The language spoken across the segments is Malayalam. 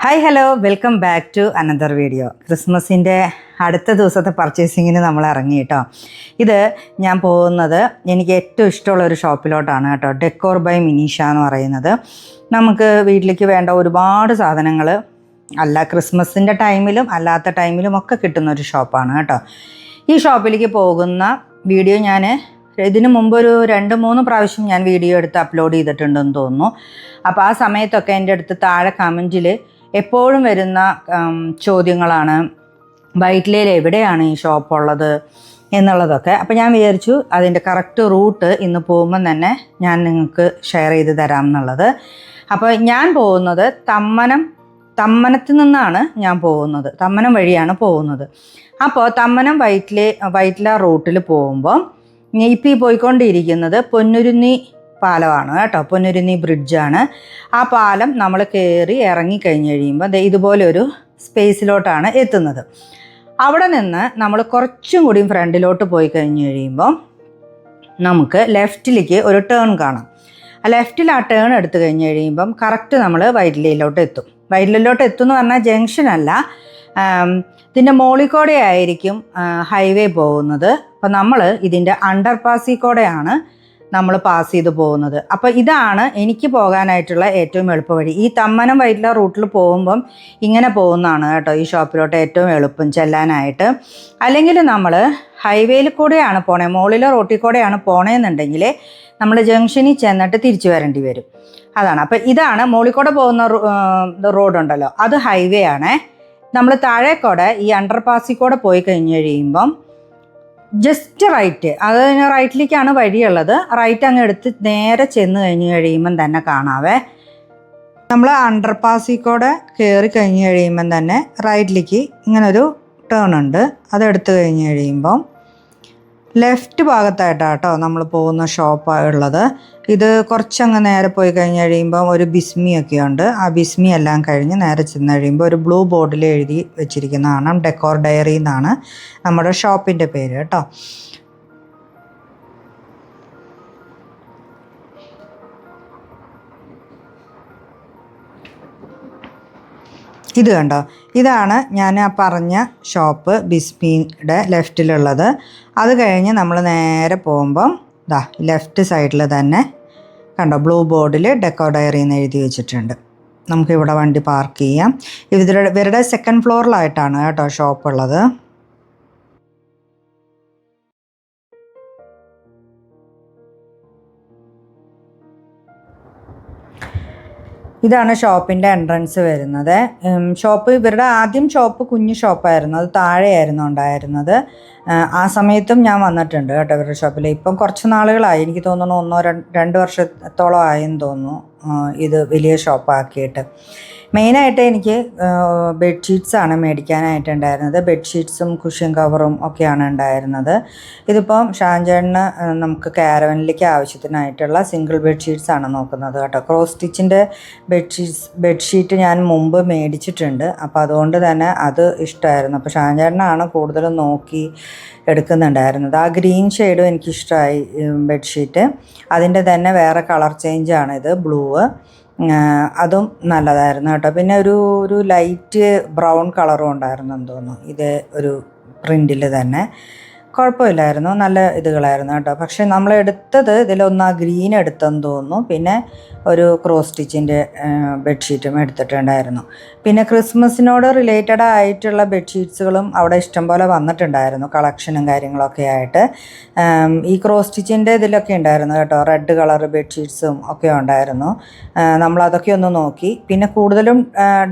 Hi hello welcome back to another video ക്രിസ്മസിന്റെ അടുത്ത ദിവസത്തെ പർച്ചേസിങ്ങിന് നമ്മൾ ഇറങ്ങി കേട്ടോ ഇത് ഞാൻ പോകുന്നത് എനിക്ക് ഏറ്റവും ഇഷ്ടമുള്ള ഒരു ഷോപ്പിലോട്ടാണ് കേട്ടോ. ഡെക്കോർ ബൈ മിനീഷ എന്ന് പറയുന്നത്. നമുക്ക് വീട്ടിലേക്ക് വേണ്ട ഒരുപാട് സാധനങ്ങൾ അല്ല ക്രിസ്മസിന്റെ ടൈമിലും അല്ലാത്ത ടൈമിലും ഒക്കെ കിട്ടുന്ന ഒരു ഷോപ്പാണ് കേട്ടോ. ഈ ഷോപ്പിലേക്ക് പോകുന്ന വീഡിയോ ഞാൻ ഇതിനു മുമ്പ് ഒരു രണ്ട് മൂന്ന് പ്രാവശ്യം ഞാൻ വീഡിയോ എടുത്ത് അപ്ലോഡ് ചെയ്തിട്ടുണ്ടെന്ന് തോന്നുന്നു. അപ്പോൾ ആ സമയത്തൊക്കെ എന്റെ അടുത്ത് താഴെ കമന്റിൽ എപ്പോഴും വരുന്ന ചോദ്യങ്ങളാണ്. വൈറ്റ്ലയിൽ എവിടെയാണ് ഈ ഷോപ്പ് ഉള്ളത് എന്നുള്ളതൊക്കെ. അപ്പോൾ ഞാൻ വിചാരിച്ചു അതിന്റെ കറക്റ്റ് റൂട്ട് ഇന്ന് പോകുമ്പം തന്നെ ഞാൻ നിങ്ങൾക്ക് ഷെയർ ചെയ്ത് തരാം എന്നുള്ളത്. അപ്പോൾ ഞാൻ പോകുന്നത് തമ്മനം തമ്മനത്തിൽ നിന്നാണ് ഞാൻ പോകുന്നത്. തമ്മനം വഴിയാണ് പോകുന്നത്. അപ്പോൾ തമ്മനം വൈറ്റിലെ വൈറ്റില റൂട്ടിൽ പോകുമ്പോൾ ഇപ്പം ഈ പോയിക്കൊണ്ടിരിക്കുന്നത് പൊന്നുരുന്നി പാലമാണ് കേട്ടോ. പൊന്നുരുന്നി ബ്രിഡ്ജാണ്. ആ പാലം നമ്മൾ കയറി ഇറങ്ങി കഴിഞ്ഞ് കഴിയുമ്പോൾ ദേ ഇതുപോലെ ഒരു സ്പേസിലോട്ടാണ് എത്തുന്നത്. അവിടെ നിന്ന് നമ്മൾ കുറച്ചും കൂടി ഫ്രണ്ടിലോട്ട് പോയി കഴിഞ്ഞ് കഴിയുമ്പോൾ നമുക്ക് ലെഫ്റ്റിലേക്ക് ഒരു ടേൺ കാണാം. ആ ലെഫ്റ്റിൽ ആ ടേൺ എടുത്തു കഴിഞ്ഞ് കഴിയുമ്പം കറക്റ്റ് നമ്മൾ വൈറ്റിലയിലോട്ട് എത്തും. വൈറ്റിലയിലോട്ട് എത്തും എന്ന് പറഞ്ഞാൽ ജംഗ്ഷൻ അല്ല. ഇതിന്റെ മോളിൽ കൂടെ ആയിരിക്കും ഹൈവേ പോകുന്നത്. അപ്പോൾ നമ്മൾ ഇതിന്റെ അണ്ടർ പാസിൽ കൂടെയാണ് നമ്മൾ പാസ് ചെയ്ത് പോകുന്നത്. അപ്പോൾ ഇതാണ് എനിക്ക് പോകാനായിട്ടുള്ള ഏറ്റവും എളുപ്പ വഴി. ഈ തമ്മനം വൈറ്റില റൂട്ടിൽ പോകുമ്പം ഇങ്ങനെ പോകുന്നതാണ് കേട്ടോ ഈ ഷോപ്പിലോട്ട് ഏറ്റവും എളുപ്പം ചെല്ലാനായിട്ട്. അല്ലെങ്കിൽ നമ്മൾ ഹൈവേയിൽ കൂടെയാണ് പോണേ മുകളിലെ റോട്ടിൽ കൂടെയാണ് പോണേന്നുണ്ടെങ്കിൽ നമ്മൾ ജംഗ്ഷനിൽ ചെന്നിട്ട് തിരിച്ചു വരേണ്ടി വരും. അതാണ്. അപ്പോൾ ഇതാണ് മുകളിൽ കൂടെ പോകുന്ന റോഡുണ്ടല്ലോ അത് ഹൈവേ ആണേ. നമ്മൾ താഴെക്കൂടെ ഈ അണ്ടർ പാസിൽ കൂടെ പോയി കഴിഞ്ഞ് കഴിയുമ്പം ജസ്റ്റ് റൈറ്റ് അത് റൈറ്റിലേക്കാണ് വഴിയുള്ളത്. റൈറ്റ് അങ്ങ് എടുത്ത് നേരെ ചെന്ന് കഴിഞ്ഞ് കഴിയുമ്പം തന്നെ കാണാവേ. നമ്മൾ അണ്ടർ പാസിൽ കൂടെ കയറി കഴിഞ്ഞ് കഴിയുമ്പം തന്നെ റൈറ്റിലേക്ക് ഇങ്ങനൊരു ടേൺ ഉണ്ട്. അതെടുത്ത് കഴിഞ്ഞ് കഴിയുമ്പം ലെഫ്റ്റ് ഭാഗത്തായിട്ടാണ് കേട്ടോ നമ്മൾ പോകുന്ന ഷോപ്പ് ഉള്ളത്. ഇത് കുറച്ചങ്ങ് നേരെ പോയി കഴിഞ്ഞ് കഴിയുമ്പോൾ ഒരു ബിസ്മി ഒക്കെ ഉണ്ട്. ആ ബിസ്മി എല്ലാം കഴിഞ്ഞ് നേരെ ചെന്ന് കഴിയുമ്പോൾ ഒരു ബ്ലൂ ബോർഡിൽ എഴുതി വെച്ചിരിക്കുന്നതാണ് ഡെക്കോർ ഡയറി എന്നാണ് നമ്മുടെ ഷോപ്പിന്റെ പേര് കേട്ടോ. ഇത് കണ്ടോ? ഇതാണ് ഞാൻ ആ പറഞ്ഞ ഷോപ്പ് ബിസ്മിയുടെ ലെഫ്റ്റിലുള്ളത്. അത് കഴിഞ്ഞ് നമ്മൾ നേരെ പോകുമ്പം ദാ ലെഫ്റ്റ് സൈഡിൽ തന്നെ കണ്ടോ ബ്ലൂ ബോർഡിൽ ഡെക്കോ ഡയറി എന്ന് എഴുതി വെച്ചിട്ടുണ്ട്. നമുക്കിവിടെ വണ്ടി പാർക്ക് ചെയ്യാം. ഇവരുടെ ഇവരുടെ സെക്കൻഡ് ഫ്ലോറിലായിട്ടാണ് കേട്ടോ ഷോപ്പ് ഉള്ളത്. ഇതാണ് ഷോപ്പിന്റെ എൻട്രൻസ് വരുന്നത്. ഷോപ്പ് ഇവരുടെ ആദ്യം ഷോപ്പ് കുഞ്ഞു ഷോപ്പായിരുന്നു. അത് താഴെയായിരുന്നു ഉണ്ടായിരുന്നത്. ആ, സമയത്തും ഞാൻ വന്നിട്ടുണ്ട് കേട്ടോ ഇവരുടെ ഷോപ്പിൽ ഇപ്പം കുറച്ച് നാളുകളായി. എനിക്ക് തോന്നുന്നു ഒന്നോ രണ്ട് വർഷത്തോളം ആയെന്ന് തോന്നുന്നു ഇത് വലിയ ഷോപ്പാക്കിയിട്ട്. മെയിനായിട്ട് എനിക്ക് ബെഡ്ഷീറ്റ്സ് ആണ് മേടിക്കാനായിട്ടുണ്ടായിരുന്നത്. ബെഡ്ഷീറ്റ്സും കുഷ്യൻ കവറും ഒക്കെയാണ് ഉണ്ടായിരുന്നത്. ഇതിപ്പം ഷാൻചേട്ടന് നമുക്ക് കാരവനിലേക്ക് ആവശ്യത്തിനായിട്ടുള്ള സിംഗിൾ ബെഡ്ഷീറ്റ്സ് ആണ് നോക്കുന്നത് കേട്ടോ. ക്രോസ് സ്റ്റിച്ചിന്റെ ബെഡ്ഷീറ്റ്സ് ബെഡ്ഷീറ്റ് ഞാൻ മുമ്പ് മേടിച്ചിട്ടുണ്ട്. അപ്പോൾ അതുകൊണ്ട് തന്നെ അത് ഇഷ്ടമായിരുന്നു. അപ്പോൾ ഷാൻചേട്ടനാണ് കൂടുതലും നോക്കി എടുക്കുന്നുണ്ടായിരുന്നത്. ആ ഗ്രീൻ ഷെയ്ഡും എനിക്കിഷ്ടമായി ബെഡ്ഷീറ്റ്. അതിന്റെ തന്നെ വേറെ കളർ ചേഞ്ചാണിത് ബ്ലൂ അതും നല്ലതായിരുന്നു കേട്ടോ. പിന്നെ ഒരു ഒരു ലൈറ്റ് ബ്രൗൺ കളറും ഉണ്ടായിരുന്നു എന്ന് തോന്നുന്നു. ഇത് ഒരു പ്രിന്റിൽ തന്നെ. കുഴപ്പമില്ലായിരുന്നു. നല്ല ഇതുകളായിരുന്നു കേട്ടോ. പക്ഷേ നമ്മൾ എടുത്തത് ഇതിലൊന്ന് ആ ഗ്രീൻ എടുത്തെന്ന് തോന്നുന്നു. പിന്നെ ഒരു ക്രോസ് സ്റ്റിച്ചിന്റെ ബെഡ്ഷീറ്റും എടുത്തിട്ടുണ്ടായിരുന്നു. പിന്നെ ക്രിസ്മസിനോട് റിലേറ്റഡ് ആയിട്ടുള്ള ബെഡ്ഷീറ്റ്സുകളും അവിടെ ഇഷ്ടംപോലെ വന്നിട്ടുണ്ടായിരുന്നു. കളക്ഷനും കാര്യങ്ങളൊക്കെ ആയിട്ട്. ഈ ക്രോസ് സ്റ്റിച്ചിന്റെ ഇതിലൊക്കെ ഉണ്ടായിരുന്നു കേട്ടോ. റെഡ് കളർ ബെഡ്ഷീറ്റ്സും ഒക്കെ ഉണ്ടായിരുന്നു. നമ്മളതൊക്കെ ഒന്ന് നോക്കി. പിന്നെ കൂടുതലും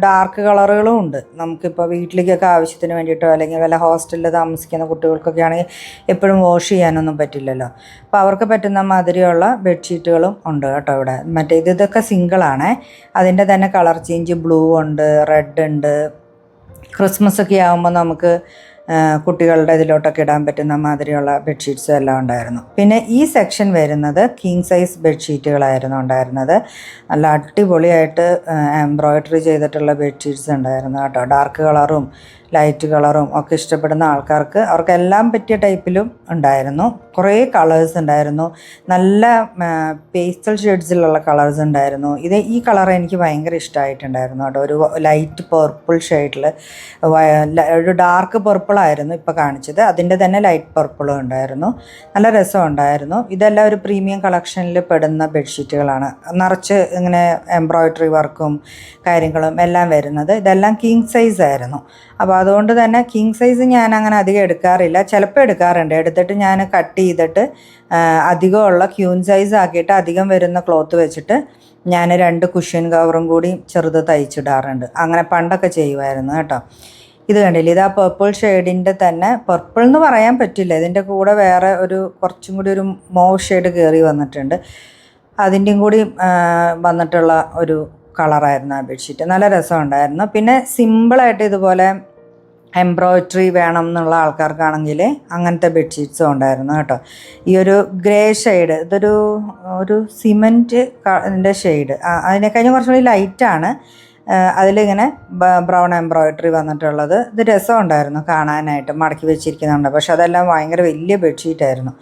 ഡാർക്ക് കളറുകളും ഉണ്ട്. നമുക്കിപ്പോൾ വീട്ടിലേക്കൊക്കെ ആവശ്യത്തിന് വേണ്ടിയിട്ടോ അല്ലെങ്കിൽ വല്ല ഹോസ്റ്റലിൽ താമസിക്കുന്ന കുട്ടികൾക്കൊക്കെ ആണെങ്കിൽ എപ്പോഴും വാഷ് ചെയ്യാനൊന്നും പറ്റില്ലല്ലോ. അപ്പോൾ അവർക്ക് പറ്റുന്ന മാതിരിയുള്ള ബെഡ്ഷീറ്റുകളും ഉണ്ട് കേട്ടോ ഇവിടെ. മറ്റേ ഇത് ഇതൊക്കെ സിംഗിളാണ്. അതിന്റെ തന്നെ കളർ ചേഞ്ച് ബ്ലൂ ഉണ്ട് റെഡ് ഉണ്ട്. ക്രിസ്മസ് ഒക്കെ ആകുമ്പോൾ നമുക്ക് കുട്ടികളുടെ ഇതിലോട്ടൊക്കെ ഇടാൻ പറ്റുന്ന മാതിരിയുള്ള ബെഡ്ഷീറ്റ്സും എല്ലാം ഉണ്ടായിരുന്നു. പിന്നെ ഈ സെക്ഷൻ വരുന്നത് കിങ് സൈസ് ബെഡ്ഷീറ്റുകളായിരുന്നു ഉണ്ടായിരുന്നത്. നല്ല അടിപൊളിയായിട്ട് എംബ്രോയ്ഡറി ചെയ്തിട്ടുള്ള ബെഡ്ഷീറ്റ്സ് ഉണ്ടായിരുന്നു കേട്ടോ. ഡാർക്ക് കളറും ലൈറ്റ് കളറും ഒക്കെ ഇഷ്ടപ്പെടുന്ന ആൾക്കാർക്ക് അവർക്കെല്ലാം പറ്റിയ ടൈപ്പിലും ഉണ്ടായിരുന്നു. കുറേ കളേഴ്സ് ഉണ്ടായിരുന്നു. നല്ല പേസ്റ്റൽ ഷെയ്ഡ്സിലുള്ള കളേഴ്സ് ഉണ്ടായിരുന്നു. ഇത് ഈ കളർ എനിക്ക് ഭയങ്കര ഇഷ്ടമായിട്ടുണ്ടായിരുന്നു കേട്ടോ. ഒരു ലൈറ്റ് പർപ്പിൾ ഷെയ്ഡിൽ ഒരു ഡാർക്ക് പർപ്പിൾ ആയിരുന്നു ഇപ്പോൾ കാണിച്ചത്. അതിന്റെ തന്നെ ലൈറ്റ് പർപ്പിളും ഉണ്ടായിരുന്നു. നല്ല രസം ഉണ്ടായിരുന്നു. ഇതെല്ലാം ഒരു പ്രീമിയം കളക്ഷനിൽ പെടുന്ന ബെഡ്ഷീറ്റുകളാണ് നിറച്ച് ഇങ്ങനെ എംബ്രോയ്ഡറി വർക്കും കാര്യങ്ങളും എല്ലാം വരുന്നത്. ഇതെല്ലാം കിങ് സൈസ് ആയിരുന്നു. അപ്പോൾ അതുകൊണ്ട് തന്നെ കിങ് സൈസ് ഞാൻ അങ്ങനെ അധികം എടുക്കാറില്ല. ചിലപ്പോൾ എടുക്കാറുണ്ട്. എടുത്തിട്ട് ഞാൻ കട്ട് ചെയ്തിട്ട് അധികമുള്ള ക്യൂൻ സൈസ് ആക്കിയിട്ട് അധികം വരുന്ന ക്ലോത്ത് വെച്ചിട്ട് ഞാൻ രണ്ട് കുഷ്യൻ കവറും കൂടി ചെറുത് തയ്ച്ചിടാറുണ്ട്. അങ്ങനെ പണ്ടൊക്കെ ചെയ്യുമായിരുന്നു കേട്ടോ. ഇത് കണ്ടില്ല? ഇത് ആ പർപ്പിൾ ഷെയ്ഡിന്റെ തന്നെ പർപ്പിൾ എന്ന് പറയാൻ പറ്റില്ല. ഇതിന്റെ കൂടെ വേറെ ഒരു കുറച്ചും കൂടി ഒരു മോവ് ഷെയ്ഡ് കയറി വന്നിട്ടുണ്ട്. അതിന്റെയും കൂടി വന്നിട്ടുള്ള ഒരു കളറായിരുന്നു ആ ബെഡ്ഷീറ്റ്. നല്ല രസമുണ്ടായിരുന്നു. പിന്നെ സിമ്പിളായിട്ട് ഇതുപോലെ എംബ്രോയ്ഡറി വേണം എന്നുള്ള ആൾക്കാർക്കാണെങ്കിൽ അങ്ങനത്തെ ബെഡ്ഷീറ്റ്സും ഉണ്ടായിരുന്നു കേട്ടോ. ഈ ഒരു ഗ്രേ ഷെയ്ഡ് ഇതൊരു ഒരു സിമന്റ് ഇതിന്റെ ഷെയ്ഡ്. അതിനെക്കഴിഞ്ഞ് കുറച്ചുകൂടി ലൈറ്റാണ്. അതിലിങ്ങനെ ബ്രൗൺ എംബ്രോയ്ഡറി വന്നിട്ടുള്ളത്. ഇത് രസമുണ്ടായിരുന്നു കാണാനായിട്ട് മടക്കി വെച്ചിരിക്കുന്നുണ്ട്. പക്ഷെ അതെല്ലാം ഭയങ്കര വലിയ ബെഡ്ഷീറ്റായിരുന്നു.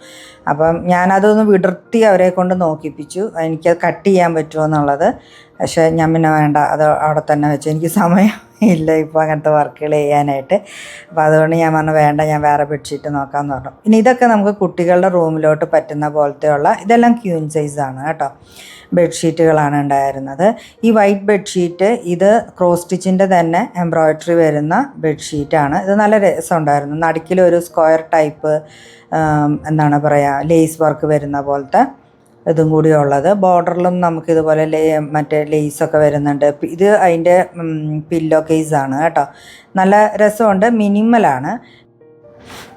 അപ്പം ഞാനതൊന്ന് വിടർത്തി അവരെ കൊണ്ട് നോക്കിപ്പിച്ചു. എനിക്കത് കട്ട് ചെയ്യാൻ പറ്റുമോ എന്നുള്ളത്. പക്ഷേ ഞാൻ പിന്നെ വേണ്ട അത് അവിടെ തന്നെ വെച്ചു എനിക്ക് സമയം ഇല്ല ഇപ്പോൾ അങ്ങനത്തെ വർക്കുകൾ ചെയ്യാനായിട്ട്. അപ്പോൾ അതുകൊണ്ട് ഞാൻ പറഞ്ഞു വേണ്ട ഞാൻ വേറെ ബെഡ്ഷീറ്റ് നോക്കാമെന്ന് പറഞ്ഞു. ഇനി ഇതൊക്കെ നമുക്ക് കുട്ടികളുടെ റൂമിലോട്ട് പറ്റുന്ന പോലത്തെയുള്ള ഇതെല്ലാം ക്യൂൻ സൈസാണ് കേട്ടോ. ബെഡ്ഷീറ്റുകളാണ് ഉണ്ടായിരുന്നത്. ഈ വൈറ്റ് ബെഡ്ഷീറ്റ് ഇത് ക്രോസ് സ്റ്റിച്ചിന്റെ തന്നെ എംബ്രോയ്ഡറി വരുന്ന ബെഡ്ഷീറ്റാണ് ഇത് നല്ല രസമുണ്ടായിരുന്നു. നടുക്കിലൊരു സ്ക്വയർ ടൈപ്പ് എന്താണ് പറയുക ലേസ് വർക്ക് വരുന്ന പോലത്തെ ഇതും കൂടി ഉള്ളത്. ബോർഡറിലും നമുക്ക് ഇതുപോലെ ലേ മറ്റേ ലേസൊക്കെ വരുന്നുണ്ട്. ഇത് അതിന്റെ പില്ലോ കേസാണ് കേട്ടോ. നല്ല രസമുണ്ട്. മിനിമലാണ്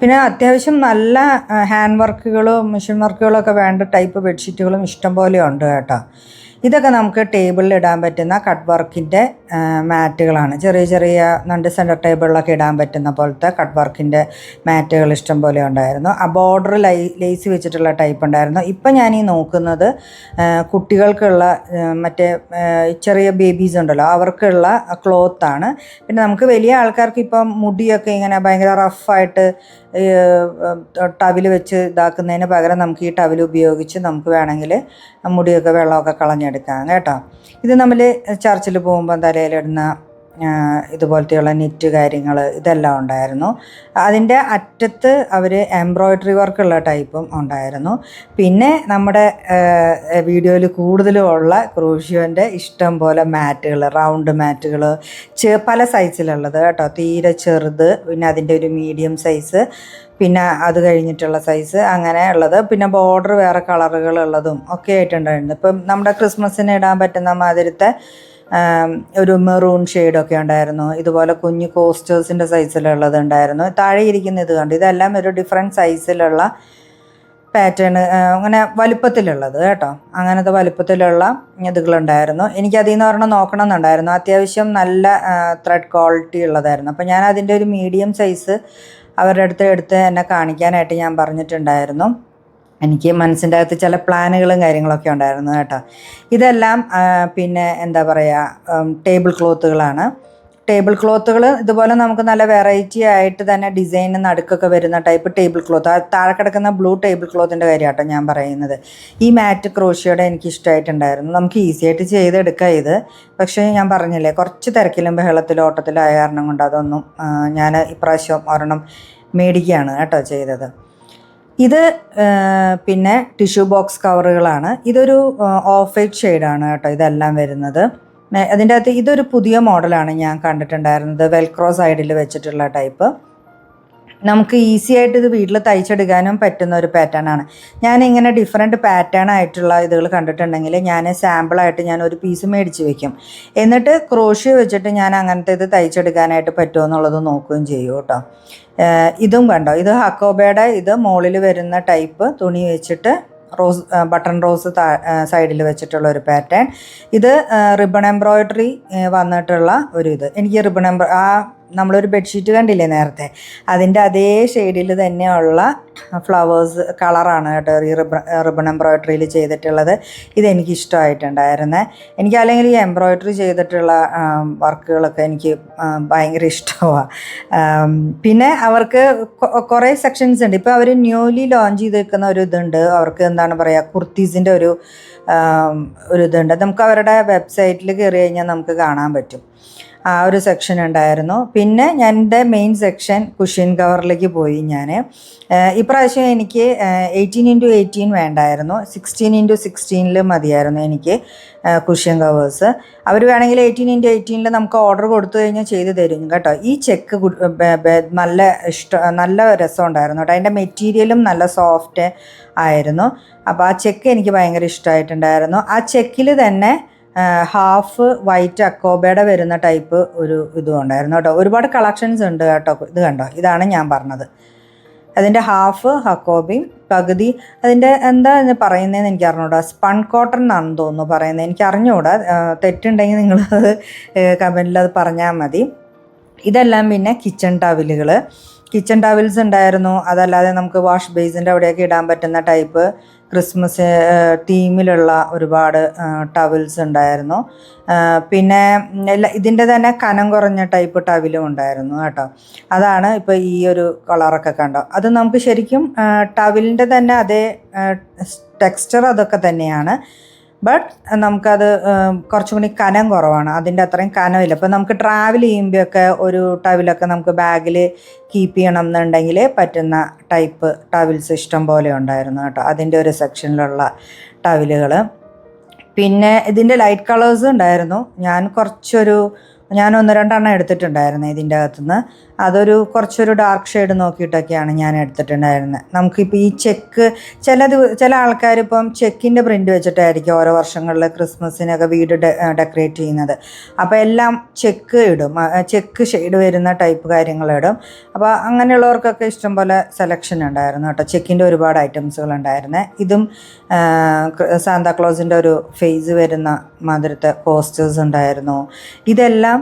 പിന്നെ അത്യാവശ്യം നല്ല ഹാൻഡ് വർക്കുകളും മെഷീൻ വർക്കുകളും ഒക്കെ വേണ്ട ടൈപ്പ് ബെഡ്ഷീറ്റുകളും ഇഷ്ടം പോലെ ഉണ്ട് കേട്ടോ. ഇതൊക്കെ നമുക്ക് ടേബിളിൽ ഇടാൻ പറ്റുന്ന കട്ട് വർക്കിന്റെ മാറ്റുകളാണ് ചെറിയ ചെറിയ നണ്ട് സെന്റർ ടേബിളിലൊക്കെ ഇടാൻ പറ്റുന്ന പോലത്തെ കട്ട് വർക്കിന്റെ മാറ്റുകൾ ഇഷ്ടം പോലെ ഉണ്ടായിരുന്നു. ആ ബോർഡർ ലൈ ലേസ് വെച്ചിട്ടുള്ള ടൈപ്പ് ഉണ്ടായിരുന്നു. ഇപ്പം ഞാൻ ഈ നോക്കുന്നത് കുട്ടികൾക്കുള്ള മറ്റേ ചെറിയ ബേബീസ് ഉണ്ടല്ലോ അവർക്കുള്ള ക്ലോത്താണ് പിന്നെ നമുക്ക് വലിയ ആൾക്കാർക്ക് ഇപ്പം മുടിയൊക്കെ ഇങ്ങനെ ഭയങ്കര റഫായിട്ട് ടവിൽ വെച്ച് ഇതാക്കുന്നതിന് പകരം നമുക്ക് ഈ ടവിൽ ഉപയോഗിച്ച് നമുക്ക് വേണമെങ്കിൽ മുടിയൊക്കെ വെള്ളമൊക്കെ കളഞ്ഞെടുക്കാം. കേട്ടോ. ഇത് നമ്മൾ ചർച്ചിൽ പോകുമ്പോൾ തലയിലിടുന്ന ഇതുപോലത്തെയുള്ള നെറ്റ് കാര്യങ്ങൾ ഇതെല്ലാം ഉണ്ടായിരുന്നു. അതിന്റെ അറ്റത്ത് അവർ എംബ്രോയ്ഡറി വർക്കുള്ള ടൈപ്പും ഉണ്ടായിരുന്നു. പിന്നെ നമ്മുടെ വീഡിയോയിൽ കൂടുതലും ഉള്ള ക്രൂഷ്യോന്റെ ഇഷ്ടം പോലെ മാറ്റുകൾ റൗണ്ട് മാറ്റുകൾ ചെ പല സൈസിലുള്ളത് കേട്ടോ. തീരെ ചെറുത് പിന്നെ അതിന്റെ ഒരു മീഡിയം സൈസ് പിന്നെ അത് കഴിഞ്ഞിട്ടുള്ള സൈസ് അങ്ങനെ ഉള്ളത്. പിന്നെ ബോർഡർ വേറെ കളറുകളുള്ളതും ഒക്കെ ആയിട്ടുണ്ടായിരുന്നു. ഇപ്പം നമ്മുടെ ക്രിസ്മസിന് ഇടാൻ പറ്റുന്ന മാതിരത്തെ ഒരു മെറൂൺ ഷെയ്ഡൊക്കെ ഉണ്ടായിരുന്നു. ഇതുപോലെ കുഞ്ഞു കോസ്റ്റേഴ്സിന്റെ സൈസിലുള്ളത് ഉണ്ടായിരുന്നു. താഴെ ഇരിക്കുന്ന ഇത് കണ്ടു. ഇതെല്ലാം ഒരു ഡിഫറെന്റ് സൈസിലുള്ള പാറ്റേൺ അങ്ങനെ വലുപ്പത്തിലുള്ളത് കേട്ടോ. അങ്ങനത്തെ വലുപ്പത്തിലുള്ള ഇതുകളുണ്ടായിരുന്നു. എനിക്കതിൽ നിന്ന് ഒരെണ്ണം നോക്കണം എന്നുണ്ടായിരുന്നു അത്യാവശ്യം നല്ല ത്രെഡ് ക്വാളിറ്റി ഉള്ളതായിരുന്നു. അപ്പോൾ ഞാൻ അതിന്റെ ഒരു മീഡിയം സൈസ് അവരുടെ അടുത്ത് എടുത്ത് എന്നെ കാണിക്കാനായിട്ട് ഞാൻ പറഞ്ഞിട്ടുണ്ടായിരുന്നു. എനിക്ക് മനസ്സിന്റെ അകത്ത് ചില പ്ലാനുകളും കാര്യങ്ങളൊക്കെ ഉണ്ടായിരുന്നു കേട്ടോ. ഇതെല്ലാം പിന്നെ എന്താ പറയുക ടേബിൾ ക്ലോത്തുകളാണ് ടേബിൾ ക്ലോത്തുകൾ ഇതുപോലെ നമുക്ക് നല്ല വെറൈറ്റി ആയിട്ട് തന്നെ ഡിസൈൻ നടുക്കൊക്കെ വരുന്ന ടൈപ്പ് ടേബിൾ ക്ലോത്ത് ആ താഴെ കിടക്കുന്ന ബ്ലൂ ടേബിൾ ക്ലോത്തിന്റെ കാര്യമാട്ടോ ഞാൻ പറയുന്നത്. ഈ മാറ്റ് ക്രോഷിയോടെ എനിക്ക് ഇഷ്ടമായിട്ടുണ്ടായിരുന്നു നമുക്ക് ഈസി ആയിട്ട് ചെയ്തെടുക്കാം ഇത്. പക്ഷേ ഞാൻ പറഞ്ഞില്ലേ കുറച്ച് തിരക്കിലും ബഹളത്തിലും ഓട്ടത്തിലും ആയ കാരണം കൊണ്ട് അതൊന്നും ഞാൻ ഇപ്രാവശ്യം ഒരെണ്ണം മേടിക്കുകയാണ് കേട്ടോ ചെയ്തത്. ഇത് പിന്നെ ടിഷ്യൂ ബോക്സ് കവറുകളാണ്. ഇതൊരു ഓഫ് വൈറ്റ് ഷെയ്ഡാണ് കേട്ടോ ഇതെല്ലാം വരുന്നത്. അതിന്റെ അകത്ത് ഇതൊരു പുതിയ മോഡലാണ് ഞാൻ കണ്ടിട്ടുണ്ടായിരുന്നത്. വെൽക്രോ സൈഡിൽ വെച്ചിട്ടുള്ള ടൈപ്പ്. നമുക്ക് ഈസി ആയിട്ട് ഇത് വീട്ടിൽ തയ്ച്ചെടുക്കാനും പറ്റുന്ന ഒരു പാറ്റേൺ ആണ്. ഞാൻ ഇങ്ങനെ ഡിഫറെന്റ് പാറ്റേൺ ആയിട്ടുള്ള ഇതുകൾ കണ്ടിട്ടുണ്ടെങ്കിൽ ഞാൻ സാമ്പിളായിട്ട് ഞാൻ ഒരു പീസ് മേടിച്ച് വെക്കും. എന്നിട്ട് ക്രോഷ്യ വെച്ചിട്ട് ഞാൻ അങ്ങനത്തെ ഇത് തയ്ച്ചെടുക്കാനായിട്ട് പറ്റുമോ എന്നുള്ളത് നോക്കുകയും ചെയ്യും കേട്ടോ. ഇതും കണ്ടോ? ഇത് ഹക്കോബയുടെ ഇത് മുകളിൽ വരുന്ന ടൈപ്പ് തുണി വെച്ചിട്ട് റോസ് ബട്ടൺ റോസ് സൈഡിൽ വെച്ചിട്ടുള്ള ഒരു പാറ്റേൺ. ഇത് റിബൺ എംബ്രോയിഡറി വന്നിട്ടുള്ള ഒരു ഇത്. എനിക്ക് റിബൺ എംബ്രോ ആ നമ്മളൊരു ബെഡ്ഷീറ്റ് കണ്ടില്ലേ നേരത്തെ? അതിന്റെ അതേ ഷെയ്ഡിൽ തന്നെയുള്ള ഫ്ലവേഴ്സ് കളറാണ് കേട്ടോ ഈ റിബൺ എംബ്രോയ്ഡറിയിൽ ചെയ്തിട്ടുള്ളത്. ഇതെനിക്ക് ഇഷ്ടമായിട്ടുണ്ടായിരുന്നേ എനിക്ക് അല്ലെങ്കിൽ ഈ എംബ്രോയ്ഡറി ചെയ്തിട്ടുള്ള വർക്കുകളൊക്കെ എനിക്ക് ഭയങ്കര ഇഷ്ടമാണ് പിന്നെ അവർക്ക് കുറേ സെക്ഷൻസ് ഉണ്ട്. ഇപ്പോൾ അവർ ന്യൂലി ലോഞ്ച് ചെയ്തേക്കുന്ന ഒരു ഇതുണ്ട്. അവർക്ക് എന്താണ് പറയുക കുർത്തീസിന്റെ ഒരു ഒരു ഇതുണ്ട്. നമുക്ക് അവരുടെ വെബ്സൈറ്റിൽ കയറി കഴിഞ്ഞാൽ നമുക്ക് കാണാൻ പറ്റും. ആ ഒരു സെക്ഷൻ ഉണ്ടായിരുന്നു. പിന്നെ ഞാൻ എന്റെ മെയിൻ സെക്ഷൻ കുഷ്യൻ കവറിലേക്ക് പോയി ഞാൻ ഇപ്രാവശ്യം എനിക്ക് എയ്റ്റീൻ ഇന്റു എയ്റ്റീൻ വേണ്ടായിരുന്നു. സിക്സ്റ്റീൻ ഇന്റു സിക്സ്റ്റീനിൽ മതിയായിരുന്നു എനിക്ക് കുഷ്യൻ കവേഴ്സ് അവർ വേണമെങ്കിൽ എയ്റ്റീൻ ഇന്റു എയ്റ്റീനിൽ നമുക്ക് ഓർഡർ കൊടുത്തു കഴിഞ്ഞാൽ ചെയ്ത് തരും കേട്ടോ. ഈ ചെക്ക് നല്ല ഇഷ്ടം നല്ല രസം ഉണ്ടായിരുന്നു കേട്ടോ. അതിന്റെ മെറ്റീരിയലും നല്ല സോഫ്റ്റ് ആയിരുന്നു. അപ്പോൾ ആ ചെക്ക് എനിക്ക് ഭയങ്കര ഇഷ്ടമായിട്ടുണ്ടായിരുന്നു. ആ ചെക്കിൽ തന്നെ ഹാഫ് വൈറ്റ് അക്കോബയുടെ വരുന്ന ടൈപ്പ് ഒരു ഇതും ഉണ്ടായിരുന്നു കേട്ടോ. ഒരുപാട് കളക്ഷൻസ് ഉണ്ട് കേട്ടോ. ഇത് കണ്ടോ? ഇതാണ് ഞാൻ പറഞ്ഞത്. അതിന്റെ ഹാഫ് ഹക്കോബിയും പകുതി അതിന്റെ എന്താ പറയുന്നതെന്ന് എനിക്ക് അറിഞ്ഞൂടാ. സ്പൺ കോട്ടൺ എന്നാണെന്ന് തോന്നുന്നു പറയുന്നത്. എനിക്ക് അറിഞ്ഞുകൂടാ തെറ്റുണ്ടെങ്കിൽ നിങ്ങളത് കമന്റിൽ അത് പറഞ്ഞാൽ മതി. ഇതെല്ലാം പിന്നെ കിച്ചൺ ടവലുകൾ കിച്ചൺ ടവൽസ് ഉണ്ടായിരുന്നു. അതല്ലാതെ നമുക്ക് വാഷ് ബേസിന്റെ അവിടെയൊക്കെ ഇടാൻ പറ്റുന്ന ടൈപ്പ് ക്രിസ്മസ് ടീമിലുള്ള ഒരുപാട് ടവൽസ് ഉണ്ടായിരുന്നു. പിന്നെ എല്ലാ ഇതിന്റെ തന്നെ കനം കുറഞ്ഞ ടൈപ്പ് ടവലും ഉണ്ടായിരുന്നു കേട്ടോ. അതാണ് ഇപ്പോൾ ഈ ഒരു കളറൊക്കെ കണ്ടോ അത് നമുക്ക് ശരിക്കും ടവിലിന്റെ തന്നെ അതേ ടെക്സ്ചർ അതൊക്കെ തന്നെയാണ്. ബട്ട് നമുക്കത് കുറച്ചും കൂടി കനം കുറവാണ്. അതിന്റെ അത്രയും കനമില്ല. അപ്പോൾ നമുക്ക് ട്രാവൽ ചെയ്യുമ്പോഴൊക്കെ ഒരു ടവിലൊക്കെ നമുക്ക് ബാഗിൽ കീപ്പ് ചെയ്യണം എന്നുണ്ടെങ്കിൽ പറ്റുന്ന ടൈപ്പ് ടവൽസ് ഇഷ്ടം പോലെ ഉണ്ടായിരുന്നു കേട്ടോ. അതിന്റെ ഒരു സെക്ഷനിലുള്ള ടവിലുകൾ പിന്നെ ഇതിന്റെ ലൈറ്റ് കളേഴ്സ് ഉണ്ടായിരുന്നു. ഞാൻ കുറച്ചൊരു ഞാൻ ഒന്ന് രണ്ടെണ്ണം എടുത്തിട്ടുണ്ടായിരുന്നു ഇതിന്റെ അകത്തുനിന്ന്. അതൊരു കുറച്ചൊരു ഡാർക്ക് ഷെയ്ഡ് നോക്കിയിട്ടൊക്കെയാണ് ഞാൻ എടുത്തിട്ടുണ്ടായിരുന്നത്. നമുക്കിപ്പോൾ ഈ ചെക്ക് ചില ചില ആൾക്കാർ ഇപ്പം ചെക്കിന്റെ പ്രിന്റ് വെച്ചിട്ടായിരിക്കും ഓരോ വർഷങ്ങളിൽ ക്രിസ്മസിനൊക്കെ വീട് ഡെക്കറേറ്റ് ചെയ്യുന്നത്. അപ്പോൾ എല്ലാം ചെക്ക് ഇടും. ചെക്ക് ഷെയ്ഡ് വരുന്ന ടൈപ്പ് കാര്യങ്ങളിടും അപ്പോൾ അങ്ങനെയുള്ളവർക്കൊക്കെ ഇഷ്ടംപോലെ സെലക്ഷൻ ഉണ്ടായിരുന്നു കേട്ടോ. ചെക്കിന്റെ ഒരുപാട് ഐറ്റംസുകൾ ഉണ്ടായിരുന്നേ. ഇതും സാന്താക്ലോസിന്റെ ഒരു ഫേസ് വരുന്ന മാതിരത്തെ പോസ്റ്റേഴ്സ് ഉണ്ടായിരുന്നു. ഇതെല്ലാം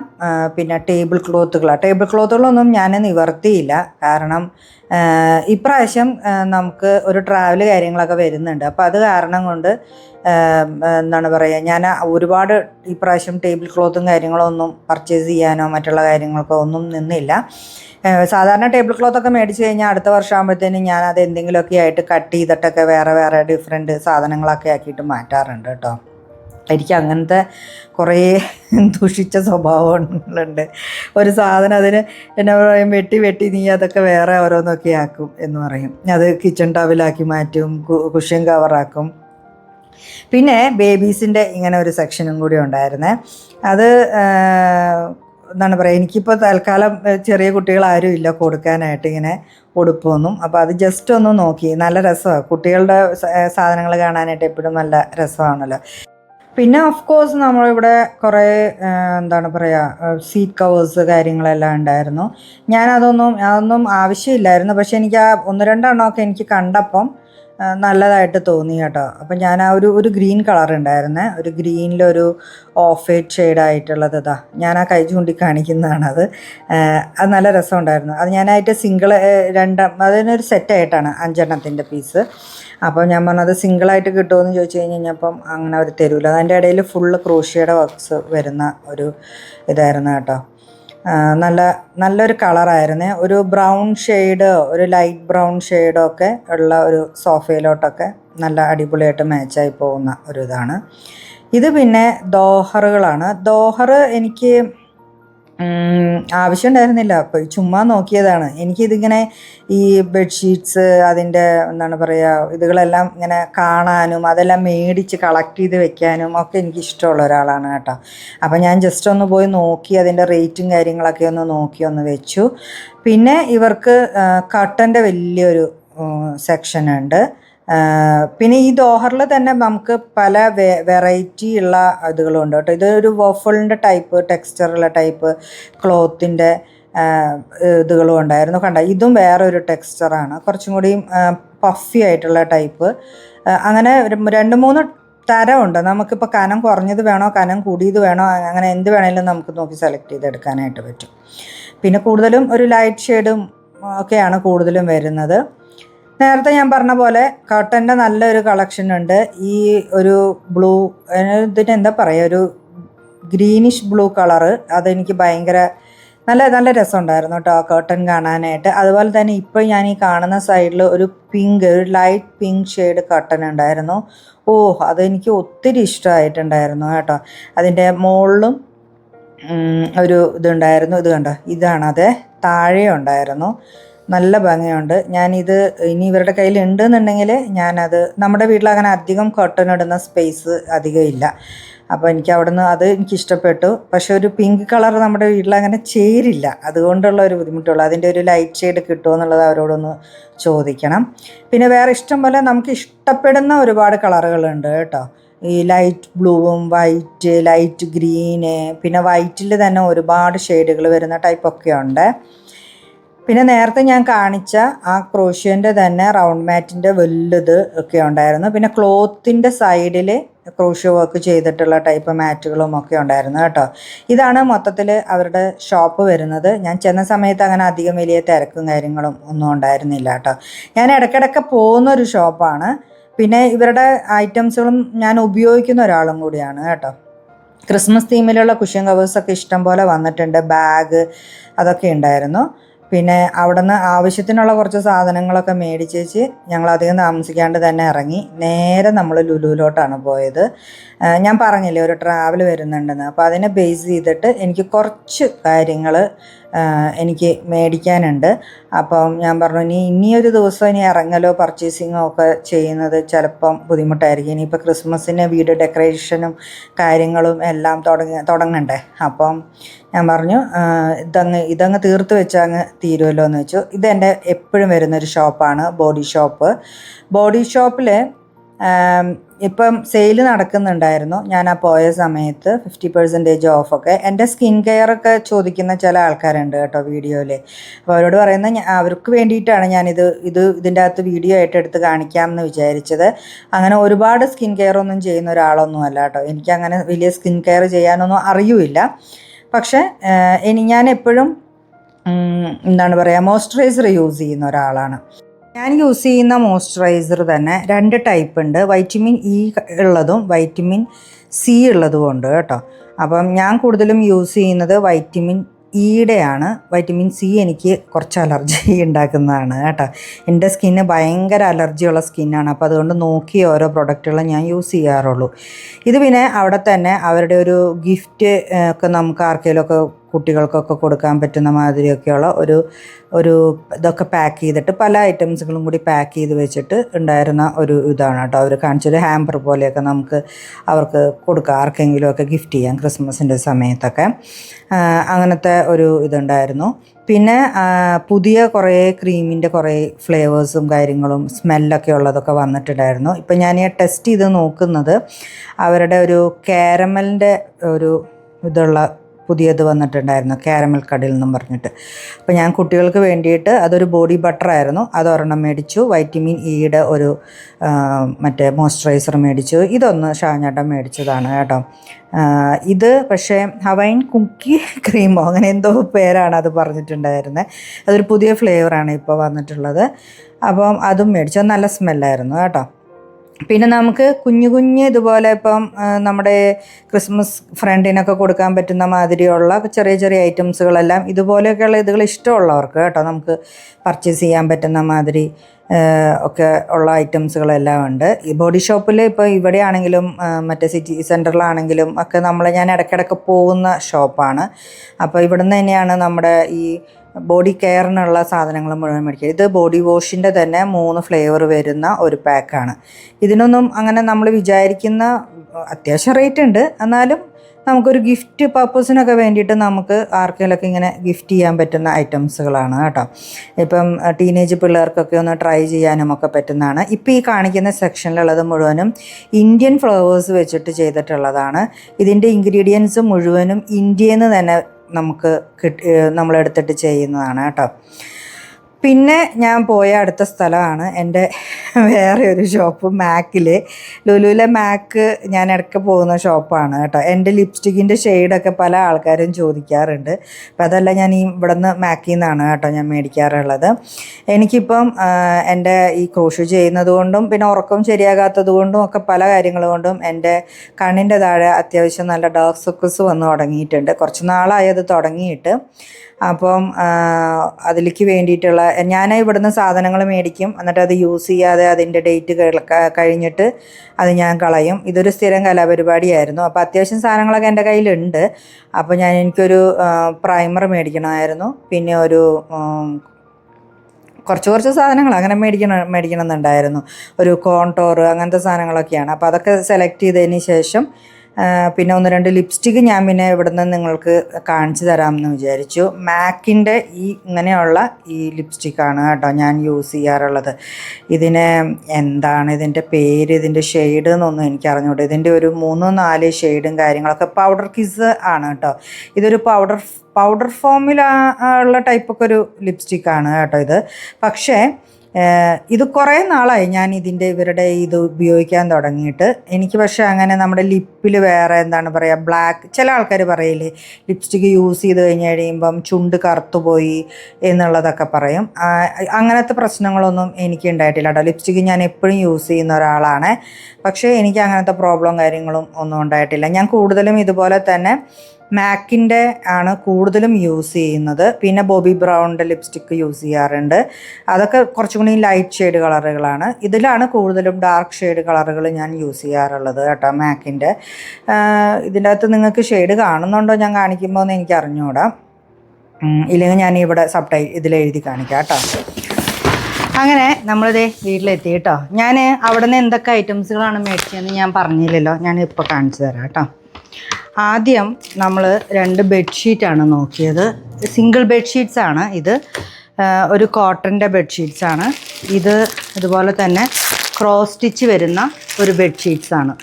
പിന്നെ ടേബിൾ ക്ലോത്തുകളാണ് ടേബിൾ ക്ലോത്തുകളൊന്നും ഞാൻ നിവർത്തിയില്ല. കാരണം ഇപ്രാവശ്യം നമുക്ക് ഒരു ട്രാവൽ കാര്യങ്ങളൊക്കെ വരുന്നുണ്ട്. അപ്പോൾ അത് കാരണം കൊണ്ട് എന്താണ് പറയുക ഞാൻ ഒരുപാട് ഇപ്രാവശ്യം ടേബിൾ ക്ലോത്തും കാര്യങ്ങളോ ഒന്നും പർച്ചേസ് ചെയ്യാനോ മറ്റുള്ള കാര്യങ്ങൾക്കോ ഒന്നും നിന്നില്ല. സാധാരണ ടേബിൾ ക്ലോത്തൊക്കെ മേടിച്ച് കഴിഞ്ഞാൽ അടുത്ത വർഷം ആകുമ്പോഴത്തേനും ഞാൻ അത് എന്തെങ്കിലുമൊക്കെ ആയിട്ട് കട്ട് ചെയ്തിട്ടൊക്കെ വേറെ വേറെ ഡിഫറെന്റ് സാധനങ്ങളൊക്കെ ആക്കിയിട്ട് മാറ്റാറുണ്ട് കേട്ടോ. എനിക്ക് അങ്ങനത്തെ കുറേ ദുഷിച്ച സ്വഭാവങ്ങളുണ്ട്. ഒരു സാധനം അതിന് എന്നാ പറയും വെട്ടി വെട്ടി നീ അതൊക്കെ വേറെ ഓരോന്നൊക്കെ ആക്കും എന്ന് പറയും. അത് കിച്ചൺ ടവലാക്കി മാറ്റും കുഷ്യൻ കവറാക്കും പിന്നെ ബേബീസിന്റെ ഇങ്ങനെ ഒരു സെക്ഷനും കൂടി ഉണ്ടായിരുന്നേ. അത് എന്താണ് പറയുക എനിക്കിപ്പോൾ തൽക്കാലം ചെറിയ കുട്ടികൾ ആരും ഇല്ല കൊടുക്കാനായിട്ട് ഇങ്ങനെ ഉടുപ്പൊന്നും. അപ്പോൾ അത് ജസ്റ്റ് ഒന്ന് നോക്കി. നല്ല രസമാണ്. കുട്ടികളുടെ സാധനങ്ങൾ കാണാനായിട്ട് എപ്പോഴും നല്ല രസമാണല്ലോ. പിന്നെ ഓഫ് കോഴ്സ് നമ്മളിവിടെ കുറേ എന്താണ് പറയുക സീറ്റ് കവേഴ്സ് കാര്യങ്ങളെല്ലാം ഉണ്ടായിരുന്നു. ഞാൻ അതൊന്നും അതൊന്നും ആവശ്യമില്ലായിരുന്നു. പക്ഷെ എനിക്ക് ആ ഒന്ന് രണ്ടെണ്ണമൊക്കെ എനിക്ക് കണ്ടപ്പം നല്ലതായിട്ട് തോന്നി കേട്ടോ. അപ്പം ഞാൻ ആ ഒരു ഒരു ഗ്രീൻ കളർ ഉണ്ടായിരുന്നേ. ഒരു ഗ്രീനിലൊരു ഓഫ് വൈറ്റ് ഷെയ്ഡായിട്ടുള്ളത് ഇതാ. ഞാൻ ആ കൈ ചൂണ്ടി കാണിക്കുന്നതാണത് അത് നല്ല രസമുണ്ടായിരുന്നു. അത് ഞാനായിട്ട് സിംഗിൾ രണ്ടാം അതിനൊരു സെറ്റായിട്ടാണ് അഞ്ചെണ്ണത്തിന്റെ പീസ് അപ്പോൾ ഞാൻ പറഞ്ഞത് സിംഗിളായിട്ട് കിട്ടുമെന്ന് ചോദിച്ചു കഴിഞ്ഞ് കഴിഞ്ഞപ്പം അങ്ങനെ അവർ തരൂല. അതിന്റെ ഇടയിൽ ഫുള്ള് ക്രോഷ്യയുടെ വർക്ക്സ് വരുന്ന ഒരു ഇതായിരുന്നു കേട്ടോ. നല്ല നല്ലൊരു കളറായിരുന്നേ ഒരു ബ്രൗൺ ഷെയ്ഡ് ഒരു ലൈറ്റ് ബ്രൗൺ ഷെയ്ഡോ ഒക്കെ ഉള്ള ഒരു സോഫയിലോട്ടൊക്കെ നല്ല അടിപൊളിയായിട്ട് മാച്ചായി പോകുന്ന ഒരു ഇതാണ്. ഇത് പിന്നെ ദോഹറുകളാണ്. ദോഹർ എനിക്ക് ഉം, ആവശ്യമുണ്ടായിരുന്നില്ല. അപ്പോൾ ചുമ്മാ നോക്കിയതാണ്. എനിക്കിതിങ്ങനെ ഈ ബെഡ്ഷീറ്റ്സ് അതിന്റെ എന്താണ് പറയുക ഇതുകളെല്ലാം ഇങ്ങനെ കാണാനും അതെല്ലാം മേടിച്ച് കളക്ട് ചെയ്ത് വെക്കാനും ഒക്കെ എനിക്ക് ഇഷ്ടമുള്ള ഒരാളാണ് കേട്ടോ. അപ്പോൾ ഞാൻ ജസ്റ്റ് ഒന്ന് പോയി നോക്കി അതിന്റെ റേറ്റും കാര്യങ്ങളൊക്കെ ഒന്ന് നോക്കി ഒന്ന് വെച്ചു. പിന്നെ ഇവർക്ക് കട്ടന്റെ വലിയൊരു ആ, പിന്നെ ഈ ദോഹറിൽ തന്നെ നമുക്ക് പല വെറൈറ്റി ഉള്ള ഇതുകളുണ്ട് കേട്ടോ. ഇതൊരു വോഫിളിന്റെ ടൈപ്പ് ടെക്സ്ചറുള്ള ടൈപ്പ് ക്ലോത്തിന്റെ ഇതുകളും ഉണ്ടായിരുന്നു. കണ്ട? ഇതും വേറൊരു ടെക്സ്ചറാണ് കുറച്ചും കൂടി പഫി ആയിട്ടുള്ള ടൈപ്പ് അങ്ങനെ രണ്ട് മൂന്ന് തരമുണ്ട് നമുക്കിപ്പോൾ കനം കുറഞ്ഞത് വേണോ കനം കൂടിയത് വേണോ അങ്ങനെ എന്ത് വേണമെങ്കിലും നമുക്ക് നോക്കി സെലക്ട് ചെയ്തെടുക്കാനായിട്ട് പറ്റും. പിന്നെ കൂടുതലും ഒരു ലൈറ്റ് ഷെയ്ഡും ഒക്കെയാണ് കൂടുതലും വരുന്നത്. നേരത്തെ ഞാൻ പറഞ്ഞ പോലെ കോട്ടന്റെ നല്ലൊരു കളക്ഷൻ ഉണ്ട്. ഈ ഒരു ബ്ലൂ ഇതിന് എന്താ പറയുക ഒരു ഗ്രീനിഷ് ബ്ലൂ കളറ് അതെനിക്ക് ഭയങ്കര നല്ല നല്ല രസമുണ്ടായിരുന്നു കേട്ടോ കേട്ടൺ കാണാനായിട്ട്. അതുപോലെ തന്നെ ഇപ്പോൾ ഞാൻ ഈ കാണുന്ന സൈഡിൽ ഒരു പിങ്ക് ഒരു ലൈറ്റ് പിങ്ക് ഷെയ്ഡ് കട്ടൺ ഉണ്ടായിരുന്നു. ഓ അതെനിക്ക് ഒത്തിരി ഇഷ്ടമായിട്ടുണ്ടായിരുന്നു കേട്ടോ. അതിന്റെ മുകളിലും ഒരു ഇതുണ്ടായിരുന്നു. ഇത് കണ്ടോ? ഇതാണ് അതെ താഴെ ഉണ്ടായിരുന്നു നല്ല ഭംഗിയുണ്ട്. ഞാനിത് ഇനി ഇവരുടെ കയ്യിൽ ഉണ്ടെന്നുണ്ടെങ്കിൽ ഞാനത് നമ്മുടെ വീട്ടിൽ അങ്ങനെ അധികം കോട്ടൺ ഇടുന്ന സ്പേസ് അധികം ഇല്ല അപ്പോൾ എനിക്ക് അവിടുന്ന് അത് എനിക്ക് ഇഷ്ടപ്പെട്ടു പക്ഷെ ഒരു പിങ്ക് കളർ നമ്മുടെ വീട്ടിൽ അങ്ങനെ ചേരില്ല. അതുകൊണ്ടുള്ള ഒരു ബുദ്ധിമുട്ടുള്ളൂ. അതിന്റെ ഒരു ലൈറ്റ് ഷെയ്ഡ് കിട്ടുമോ എന്നുള്ളത് അവരോടൊന്ന് ചോദിക്കണം. പിന്നെ വേറെ ഇഷ്ടം പോലെ നമുക്ക് ഇഷ്ടപ്പെടുന്ന ഒരുപാട് കളറുകളുണ്ട് കേട്ടോ. ഈ ലൈറ്റ് ബ്ലൂവും വൈറ്റ് ലൈറ്റ് ഗ്രീന് പിന്നെ വൈറ്റിൽ തന്നെ ഒരുപാട് ഷെയ്ഡുകൾ വരുന്ന ടൈപ്പൊക്കെ ഉണ്ട്. പിന്നെ നേരത്തെ ഞാൻ കാണിച്ച ആ ക്രോഷ്യന്റെ തന്നെ റൗണ്ട് മാറ്റിന്റെ വലുത് ഒക്കെ ഉണ്ടായിരുന്നു. പിന്നെ ക്ലോത്തിന്റെ സൈഡിൽ ക്രോഷ്യ വർക്ക് ചെയ്തിട്ടുള്ള ടൈപ്പ് മാറ്റുകളും ഒക്കെ ഉണ്ടായിരുന്നു കേട്ടോ. ഇതാണ് മൊത്തത്തിൽ അവരുടെ ഷോപ്പ് വരുന്നത്. ഞാൻ ചെന്ന സമയത്ത് അങ്ങനെ അധികം വലിയ തിരക്കും കാര്യങ്ങളും ഒന്നും ഉണ്ടായിരുന്നില്ല കേട്ടോ. ഞാൻ ഇടയ്ക്കിടയ്ക്ക് പോകുന്ന ഒരു ഷോപ്പാണ്. പിന്നെ ഇവരുടെ ഐറ്റംസുകളും ഞാൻ ഉപയോഗിക്കുന്ന ഒരാളും കൂടിയാണ് കേട്ടോ. ക്രിസ്മസ് തീമിലുള്ള കുഷ്യൻ കവേഴ്സൊക്കെ ഇഷ്ടം പോലെ വന്നിട്ടുണ്ട്. ബാഗ് അതൊക്കെ ഉണ്ടായിരുന്നു. പിന്നെ അവിടുന്ന് ആവശ്യത്തിനുള്ള കുറച്ച് സാധനങ്ങളൊക്കെ മേടിച്ചേച്ച് ഞങ്ങൾ അധികം താമസിക്കാണ്ട് തന്നെ ഇറങ്ങി. നേരെ നമ്മൾ ലുലുവിലോട്ടാണ് പോയത്. ഞാൻ പറഞ്ഞില്ലേ ഒരു ട്രാവൽ വരുന്നുണ്ടെന്ന്. അപ്പോൾ അതിനെ ബേസ് ചെയ്തിട്ട് എനിക്ക് കുറച്ച് കാര്യങ്ങൾ എനിക്ക് മേടിക്കാനുണ്ട്. അപ്പം ഞാൻ പറഞ്ഞു ഇനി ഇനിയൊരു ദിവസം ഇനി ഇറങ്ങലോ പർച്ചേസിങ്ങോ ഒക്കെ ചെയ്യുന്നത് ചിലപ്പം ബുദ്ധിമുട്ടായിരിക്കും. ഇനിയിപ്പോൾ ക്രിസ്മസിന് വീട് ഡെക്കറേഷനും കാര്യങ്ങളും എല്ലാം തുടങ്ങ തുടങ്ങണ്ടേ? അപ്പം ഞാൻ പറഞ്ഞു ഇതങ്ങ് ഇതങ്ങ് തീർത്ത് വെച്ചങ്ങ് തീരുമല്ലോ എന്ന് വെച്ചു ഇതെന്റെ എപ്പോഴും വരുന്നൊരു ഷോപ്പാണ് ബോഡി ഷോപ്പ്. ബോഡി ഷോപ്പിൽ ഇപ്പം സെയിൽ നടക്കുന്നുണ്ടായിരുന്നു. ഞാൻ ആ പോയ സമയത്ത് ഫിഫ്റ്റി പെർസെന്റേജ് ഓഫൊക്കെ എന്റെ സ്കിൻ കെയർ ഒക്കെ ചോദിക്കുന്ന ചില ആൾക്കാരുണ്ട് കേട്ടോ വീഡിയോയിൽ. അപ്പോൾ അവരോട് പറയുന്നത് അവർക്ക് വേണ്ടിയിട്ടാണ് ഞാനിത് ഇത് ഇതിന്റെ അകത്ത് വീഡിയോ ആയിട്ട് എടുത്ത് കാണിക്കാം എന്ന് വിചാരിച്ചത്. അങ്ങനെ ഒരുപാട് സ്കിൻ കെയർ ഒന്നും ചെയ്യുന്ന ഒരാളൊന്നും അല്ല കേട്ടോ. എനിക്കങ്ങനെ വലിയ സ്കിൻ കെയർ ചെയ്യാനൊന്നും അറിയില്ല. പക്ഷേ ഇനി ഞാൻ എപ്പോഴും എന്താണ് പറയുക മോയ്സ്ചറൈസർ യൂസ് ചെയ്യുന്ന ഒരാളാണ്. ഞാൻ യൂസ് ചെയ്യുന്ന മോയ്സ്ചറൈസർ തന്നെ രണ്ട് ടൈപ്പ് ഉണ്ട്. വൈറ്റമിൻ ഇ ഉള്ളതും വൈറ്റമിൻ സി ഉള്ളതും ഉണ്ട് കേട്ടോ. അപ്പം ഞാൻ കൂടുതലും യൂസ് ചെയ്യുന്നത് വൈറ്റമിൻ ഇയുടെയാണ്. വൈറ്റമിൻ സി എനിക്ക് കുറച്ച് അലർജി ഉണ്ടാക്കുന്നതാണ് കേട്ടോ. എന്റെ സ്കിന്ന് ഭയങ്കര അലർജിയുള്ള സ്കിന്നാണ്. അപ്പോൾ അതുകൊണ്ട് നോക്കി ഓരോ പ്രൊഡക്റ്റുകൾ ഞാൻ യൂസ് ചെയ്യാറുള്ളൂ. ഇത് പിന്നെ അവിടെ തന്നെ അവരുടെ ഒരു ഗിഫ്റ്റ് ഒക്കെ നമുക്ക് ആർക്കെങ്കിലുമൊക്കെ കുട്ടികൾക്കൊക്കെ കൊടുക്കാൻ പറ്റുന്ന മാതിരിയൊക്കെയുള്ള ഒരു ഒരു ഇതൊക്കെ പാക്ക് ചെയ്തിട്ട് പല ഐറ്റംസുകളും കൂടി പാക്ക് ചെയ്ത് വെച്ചിട്ട് ഉണ്ടായിരുന്ന ഒരു ഇതാണ് കേട്ടോ. അവർ കാണിച്ചൊരു ഹാമ്പർ പോലെയൊക്കെ നമുക്ക് അവർക്ക് കൊടുക്കാം. ആർക്കെങ്കിലുമൊക്കെ ഗിഫ്റ്റ് ചെയ്യാം ക്രിസ്മസിന്റെ സമയത്തൊക്കെ. അങ്ങനത്തെ ഒരു ഇതുണ്ടായിരുന്നു. പിന്നെ പുതിയ കുറേ ക്രീമിന്റെ കുറേ ഫ്ലേവേഴ്സും കാര്യങ്ങളും സ്മെല്ലൊക്കെ ഉള്ളതൊക്കെ വന്നിട്ടുണ്ടായിരുന്നു. ഇപ്പം ഞാൻ ഈ ടെസ്റ്റ് ചെയ്ത് നോക്കുന്നത് അവരുടെ ഒരു കാരമലിന്റെ ഒരു ഇതുള്ള പുതിയത് വന്നിട്ടുണ്ടായിരുന്നു കാരമൽ കടിൽ എന്നും പറഞ്ഞിട്ട്. അപ്പോൾ ഞാൻ കുട്ടികൾക്ക് വേണ്ടിയിട്ട് അതൊരു ബോഡി ബട്ടറായിരുന്നു അത് ഒരെണ്ണം മേടിച്ചു. വൈറ്റമിൻ ഇയുടെ ഒരു ആ, മറ്റേ മോയ്സ്ചറൈസർ മേടിച്ചു. ഇതൊന്ന് ഷാഞ്ഞാട്ടം മേടിച്ചതാണ് കേട്ടോ. ഇത് പക്ഷേ ഹവൈൻ കുക്കി ക്രീമോ അങ്ങനെ എന്തോ പേരാണ് അത് പറഞ്ഞിട്ടുണ്ടായിരുന്നത് അതൊരു പുതിയ ഫ്ലേവറാണ് ഇപ്പോൾ വന്നിട്ടുള്ളത്. അപ്പം അതും മേടിച്ചു. നല്ല സ്മെല്ലായിരുന്നു കേട്ടോ. പിന്നെ നമുക്ക് കുഞ്ഞു കുഞ്ഞ് ഇതുപോലെ ഇപ്പം നമ്മുടെ ക്രിസ്മസ് ഫ്രണ്ടിനൊക്കെ കൊടുക്കാൻ പറ്റുന്ന മാതിരിയുള്ള ചെറിയ ചെറിയ ഐറ്റംസുകളെല്ലാം ഇതുപോലെയൊക്കെയുള്ള ഇതുകൾ ഇഷ്ടമുള്ളവർക്ക് കേട്ടോ നമുക്ക് പർച്ചേസ് ചെയ്യാൻ പറ്റുന്ന മാതിരി ഒക്കെ ഉള്ള ഐറ്റംസുകളെല്ലാം ഉണ്ട്. ഈ ബോഡി ഷോപ്പിൽ ഇപ്പോൾ ഇവിടെ ആണെങ്കിലും മറ്റേ സിറ്റി സെന്ററിലാണെങ്കിലും ഒക്കെ നമ്മൾ ഞാൻ ഇടയ്ക്കിടയ്ക്ക് പോകുന്ന ഷോപ്പാണ്. അപ്പോൾ ഇവിടുന്ന് തന്നെയാണ് നമ്മുടെ ഈ ബോഡി കെയറിനുള്ള സാധനങ്ങൾ മുഴുവൻ മേടിക്കുക. ഇത് ബോഡി വാഷിന്റെ തന്നെ മൂന്ന് ഫ്ലേവർ വരുന്ന ഒരു പാക്കാണ്. ഇതിനൊന്നും അങ്ങനെ നമ്മൾ വിചാരിക്കുന്ന അത്യാവശ്യം റേറ്റ് ഉണ്ട്. എന്നാലും നമുക്കൊരു ഗിഫ്റ്റ് പർപ്പസിനൊക്കെ വേണ്ടിയിട്ട് നമുക്ക് ആർക്കെങ്കിലൊക്കെ ഇങ്ങനെ ഗിഫ്റ്റ് ചെയ്യാൻ പറ്റുന്ന ഐറ്റംസുകളാണ് കേട്ടോ. ഇപ്പം ടീനേജ് പിള്ളേർക്കൊക്കെ ഒന്ന് ട്രൈ ചെയ്യാനും ഒക്കെ പറ്റുന്നതാണ്. ഇപ്പം ഈ കാണിക്കുന്ന സെക്ഷനിലുള്ളത് മുഴുവനും ഇന്ത്യൻ ഫ്ലവേഴ്സ് വെച്ചിട്ട് ചെയ്തിട്ടുള്ളതാണ്. ഇതിന്റെ ഇൻഗ്രീഡിയൻസ് മുഴുവനും ഇന്ത്യയിൽ നിന്ന് തന്നെ നമുക്ക് കിട്ടി നമ്മളെടുത്തിട്ട് ചെയ്യുന്നതാണ് കേട്ടോ. പിന്നെ ഞാൻ പോയ അടുത്ത സ്ഥലമാണ് എന്റെ വേറെ ഒരു ഷോപ്പ് മാക്കിൽ ലുലുവിലെ മാക്ക് ഞാൻ ഇടയ്ക്ക് പോകുന്ന ഷോപ്പാണ് കേട്ടോ. എന്റെ ലിപ്സ്റ്റിക്കിന്റെ ഷെയ്ഡൊക്കെ പല ആൾക്കാരും ചോദിക്കാറുണ്ട്. അപ്പം അതല്ല ഞാൻ ഈ ഇവിടുന്ന് മാക്കിൽ നിന്നാണ് കേട്ടോ ഞാൻ മേടിക്കാറുള്ളത്. എനിക്കിപ്പം എന്റെ ഈ ക്രോഷ് ചെയ്യുന്നത് കൊണ്ടും പിന്നെ ഉറക്കം ശരിയാകാത്തത് കൊണ്ടും ഒക്കെ പല കാര്യങ്ങൾ കൊണ്ടും എന്റെ കണ്ണിന്റെ താഴെ അത്യാവശ്യം നല്ല ഡാർക്ക് സർക്കിൾസ് വന്ന് തുടങ്ങിയിട്ടുണ്ട്. കുറച്ച് നാളായി അത് തുടങ്ങിയിട്ട്. അപ്പം അതിലേക്ക് വേണ്ടിയിട്ടുള്ള ഞാൻ ഇവിടുന്ന് സാധനങ്ങൾ മേടിക്കും. എന്നിട്ട് അത് യൂസ് ചെയ്യാതെ അതിന്റെ ഡേറ്റ് കഴിഞ്ഞിട്ട് അത് ഞാൻ കളയും. ഇതൊരു സ്ഥിരം കലാപരിപാടിയായിരുന്നു. അപ്പോൾ അത്യാവശ്യം സാധനങ്ങളൊക്കെ എന്റെ കയ്യിലുണ്ട്. അപ്പോൾ ഞാൻ എനിക്കൊരു പ്രൈമർ മേടിക്കണമായിരുന്നു. പിന്നെ ഒരു കുറച്ച് കുറച്ച് സാധനങ്ങൾ അങ്ങനെ മേടിക്കണം മേടിക്കണം എന്നുണ്ടായിരുന്നു ഒരു കോൺടോർ അങ്ങനത്തെ സാധനങ്ങളൊക്കെയാണ്. അപ്പോൾ അതൊക്കെ സെലക്ട് ചെയ്തതിന് ശേഷം പിന്നെ ഒന്ന് രണ്ട് ലിപ്സ്റ്റിക്ക് ഞാൻ പിന്നെ ഇവിടുന്ന് നിങ്ങൾക്ക് കാണിച്ചു തരാമെന്ന് വിചാരിച്ചു. മാക്കിന്റെ ഈ ഇങ്ങനെയുള്ള ഈ ലിപ്സ്റ്റിക്കാണ് കേട്ടോ ഞാൻ യൂസ് ചെയ്യാറുള്ളത്. ഇതിന് എന്താണ് ഇതിന്റെ പേര് ഇതിന്റെ ഷെയ്ഡ് എന്നൊന്നും എനിക്ക് അറിഞ്ഞൂടെ. ഇതിന്റെ ഒരു മൂന്നോ നാല് ഷെയ്ഡും കാര്യങ്ങളൊക്കെ പൗഡർ കിസ് ആണ് കേട്ടോ. ഇതൊരു പൗഡർ പൗഡർ ഫോമിൽ ഉള്ള ടൈപ്പൊക്കെ ഒരു ലിപ്സ്റ്റിക്കാണ് കേട്ടോ ഇത്. പക്ഷേ ഇത് കുറേ നാളായി ഞാൻ ഇതിന്റെ ഇവരുടെ ഇത് ഉപയോഗിക്കാൻ തുടങ്ങിയിട്ട്. എനിക്ക് പക്ഷേ അങ്ങനെ നമ്മുടെ ലിപ്പിൽ വേറെ എന്താണ് പറയുക ബ്ലാക്ക് ചില ആൾക്കാർ പറയില്ലേ ലിപ്സ്റ്റിക്ക് യൂസ് ചെയ്ത് കഴിഞ്ഞ് കഴിയുമ്പം ചുണ്ട് കറുത്തുപോയി എന്നുള്ളതൊക്കെ പറയും. അങ്ങനത്തെ പ്രശ്നങ്ങളൊന്നും എനിക്ക് ഉണ്ടായിട്ടില്ല കേട്ടോ. ലിപ്സ്റ്റിക്ക് ഞാൻ എപ്പോഴും യൂസ് ചെയ്യുന്ന ഒരാളാണ്. പക്ഷേ എനിക്ക് അങ്ങനത്തെ പ്രോബ്ലം കാര്യങ്ങളും ഒന്നും ഉണ്ടായിട്ടില്ല. ഞാൻ കൂടുതലും ഇതുപോലെ തന്നെ മാക്കിന്റെ ആണ് കൂടുതലും യൂസ് ചെയ്യുന്നത്. പിന്നെ ബോബി ബ്രൗണിന്റെ ലിപ്സ്റ്റിക്ക് യൂസ് ചെയ്യാറുണ്ട്. അതൊക്കെ കുറച്ചും കൂടി ലൈറ്റ് ഷെയ്ഡ് കളറുകളാണ്. ഇതിലാണ് കൂടുതലും ഡാർക്ക് ഷെയ്ഡ് കളറുകൾ ഞാൻ യൂസ് ചെയ്യാറുള്ളത് കേട്ടോ മാക്കിന്റെ ഇതിന്റെ അകത്ത് നിങ്ങൾക്ക് ഷെയ്ഡ് കാണുന്നുണ്ടോ ഞാൻ കാണിക്കുമ്പോൾ എന്ന് എനിക്ക് അറിഞ്ഞുകൂടാ. ഇല്ലെങ്കിൽ ഞാൻ ഇവിടെ സബ് ടൈ ഇതിൽ എഴുതി കാണിക്കാം കേട്ടോ. അങ്ങനെ നമ്മളിതേ വീട്ടിലെത്തി കേട്ടോ. ഞാൻ അവിടെ നിന്ന് എന്തൊക്കെ ഐറ്റംസുകളാണ് മേടിച്ചതെന്ന് ഞാൻ പറഞ്ഞില്ലല്ലോ. ഞാൻ ഇപ്പോൾ കാണിച്ചു തരാം കേട്ടോ. ആദ്യം നമ്മൾ രണ്ട് ബെഡ്ഷീറ്റാണ് നോക്കിയത്. സിംഗിൾ ബെഡ്ഷീറ്റ്സ് ആണ് ഇത്. ഒരു കോട്ടന്റെ ബെഡ്ഷീറ്റ്സ് ആണ്. ഇത് അതുപോലെ തന്നെ ക്രോസ് സ്റ്റിച്ച് വരുന്ന ഒരു ബെഡ്ഷീറ്റ്സ് ആണ്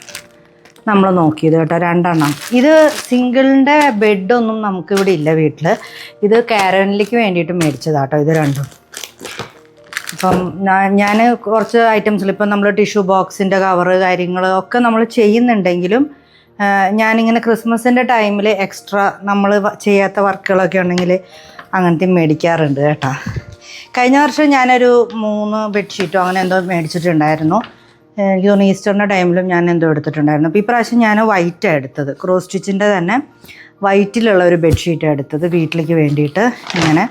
നമ്മൾ നോക്കിയത് കേട്ടോ രണ്ടെണ്ണം. ഇത് സിംഗിളിന്റെ ബെഡൊന്നും നമുക്കിവിടെ ഇല്ല വീട്ടിൽ ഇത് കാരനിലേക്ക് വേണ്ടിയിട്ട് മേടിച്ചതാണ് കേട്ടോ ഇത് രണ്ടും. അപ്പം ഞാൻ കുറച്ച് ഐറ്റംസിൽ ഇപ്പം നമ്മൾ ടിഷ്യൂ ബോക്സിന്റെ കവറ് കാര്യങ്ങൾ ഒക്കെ നമ്മൾ ചെയ്യുന്നുണ്ടെങ്കിലും ഞാനിങ്ങനെ ക്രിസ്മസിന്റെ ടൈമിൽ എക്സ്ട്രാ നമ്മൾ ചെയ്യാത്ത വർക്കുകളൊക്കെ ഉണ്ടെങ്കിൽ അങ്ങനത്തെ മേടിക്കാറുണ്ട് കേട്ടോ. കഴിഞ്ഞ വർഷം ഞാനൊരു മൂന്ന് ബെഡ്ഷീറ്റോ അങ്ങനെ എന്തോ മേടിച്ചിട്ടുണ്ടായിരുന്നു. എനിക്ക് തോന്നുന്നു ഈസ്റ്ററിന്റെ ടൈമിലും ഞാൻ എന്തോ എടുത്തിട്ടുണ്ടായിരുന്നു. അപ്പോൾ ഈ പ്രാവശ്യം ഞാൻ വൈറ്റാണ് എടുത്തത്. ക്രോസ് സ്റ്റിച്ചിന്റെ തന്നെ വൈറ്റിലുള്ള ഒരു ബെഡ്ഷീറ്റാണ് എടുത്തത് വീട്ടിലേക്ക് വേണ്ടിയിട്ട് ഇങ്ങനെ.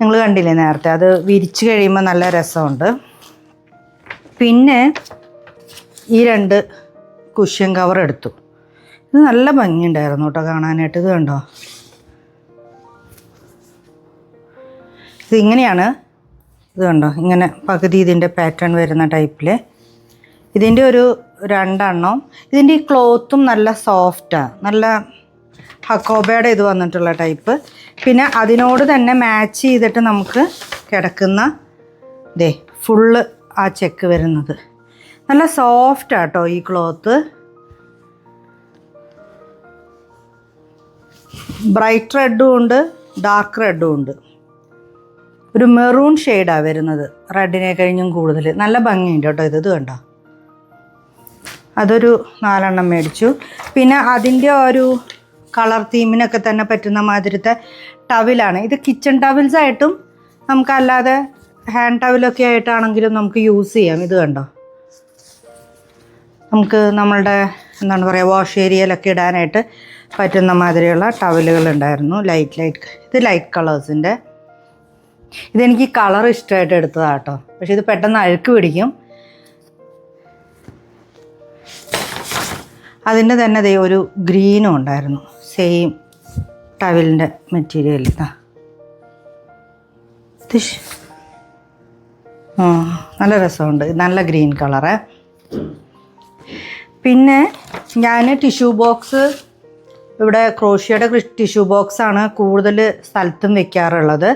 നിങ്ങൾ കണ്ടില്ലേ നേരത്തെ? അത് വിരിച്ച് കഴിയുമ്പോൾ നല്ല രസമുണ്ട്. പിന്നെ ഈ രണ്ട് കുഷ്യൻ കവർ എടുത്തു. ഇത് നല്ല ഭംഗിയുണ്ടായിരുന്നു കേട്ടോ കാണാനായിട്ട്. ഇത് കണ്ടോ? ഇതിങ്ങനെയാണ് ഇത് കണ്ടോ? ഇങ്ങനെ പകുതി ഇതിന്റെ പാറ്റേൺ വരുന്ന ടൈപ്പിൽ ഇതിന്റെ ഒരു രണ്ടെണ്ണം. ഇതിന്റെ ഈ ക്ലോത്തും നല്ല സോഫ്റ്റാണ് നല്ല ഹക്കോബയുടെ ഇത് വന്നിട്ടുള്ള ടൈപ്പ് പിന്നെ അതിനോട് തന്നെ മാച്ച് ചെയ്തിട്ട് നമുക്ക് കിടക്കുന്ന ദേ ഫുള്ള് ആ ചെക്ക് വരുന്നത്. നല്ല സോഫ്റ്റ് ആട്ടോ ഈ ക്ലോത്ത് ബ്രൈറ്റ് റെഡും ഉണ്ട് ഡാർക്ക് റെഡും ഉണ്ട്. ഒരു മെറൂൺ ഷെയ്ഡാണ് വരുന്നത്. റെഡിനെ കഴിഞ്ഞും കൂടുതൽ. നല്ല ഭംഗിയുണ്ട് കേട്ടോ ഇത്. ഇത് കണ്ടോ? അതൊരു നാലെണ്ണം മേടിച്ചു. പിന്നെ അതിന്റെ ഒരു കളർ തീമിനൊക്കെ തന്നെ പറ്റുന്ന മാതിരത്തെ ടവിലാണ് ഇത് കിച്ചൺ ടവിൽസായിട്ടും നമുക്കല്ലാതെ ഹാൻഡ് ടവിലൊക്കെ ആയിട്ടാണെങ്കിലും നമുക്ക് യൂസ് ചെയ്യാം. ഇത് കണ്ടോ? നമുക്ക് നമ്മളുടെ എന്താണ് പറയുക വാഷ് ഏരിയയിലൊക്കെ ഇടാനായിട്ട് പറ്റുന്ന മാതിരിയുള്ള ടവലുകൾ ഉണ്ടായിരുന്നു. ലൈറ്റ് ലൈറ്റ് ഇത് ലൈറ്റ് കളേഴ്സിന്റെ ഇതെനിക്ക് കളർ ഇഷ്ടമായിട്ട് എടുത്തതാണ് കേട്ടോ പക്ഷെ ഇത് പെട്ടെന്ന് അഴുക്ക് പിടിക്കും. അതിന്റെ തന്നെ ദേ ഒരു ഗ്രീനും ഉണ്ടായിരുന്നു. സെയിം ടവലിന്റെ മെറ്റീരിയൽ ആ നല്ല രസമുണ്ട്. നല്ല ഗ്രീൻ കളറ് പിന്നെ ഞാൻ ടിഷ്യൂ ബോക്സ് ഇവിടെ ക്രോഷ്യയുടെ ടിഷ്യൂ ബോക്സാണ് കൂടുതൽ സ്ഥലത്തും വെക്കാറുള്ളത്.